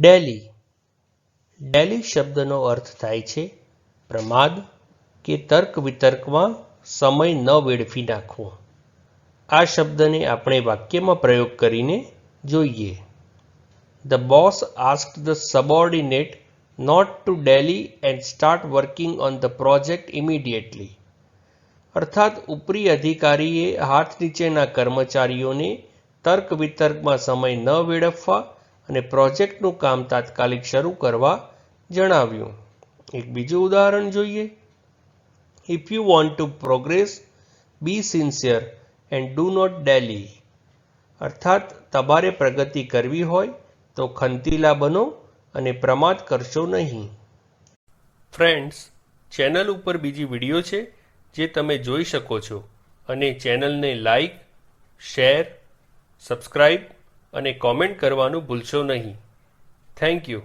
Daily. Daily શબ્દનો અર્થ થાય છે પ્રમાદ કે તર્ક વિતર્કમાં સમય ન વેડફી નાખવો. આ શબ્દને આપણે વાક્યમાં પ્રયોગ કરીને જોઈએ. The boss ask the subordinate not to delay and start working on the project immediately અર્થાત ઉપરી અધિકારીએ હાથ નીચેના કર્મચારીઓને તર્ક વિતર્કમાં સમય ન વેડફવા અને પ્રોજેક્ટનું કામ તાત્કાલિક શરૂ કરવા જણાવ્યું. એક બીજું ઉદાહરણ જોઈએ. If you want to progress be sincere and do not delay અર્થાત, તમારે પ્રગતિ કરવી હોય તો ખંતીલા બનો અને પ્રમાદ કરશો નહીં. ફ્રેન્ડ્સ ચેનલ ઉપર બીજી વીડિયો છે જે તમે જોઈ શકો છો. અને ચેનલને લાઈક શેર સબસ્ક્રાઈબ અને કોમેન્ટ કરવાનું ભૂલશો નહીં. Thank you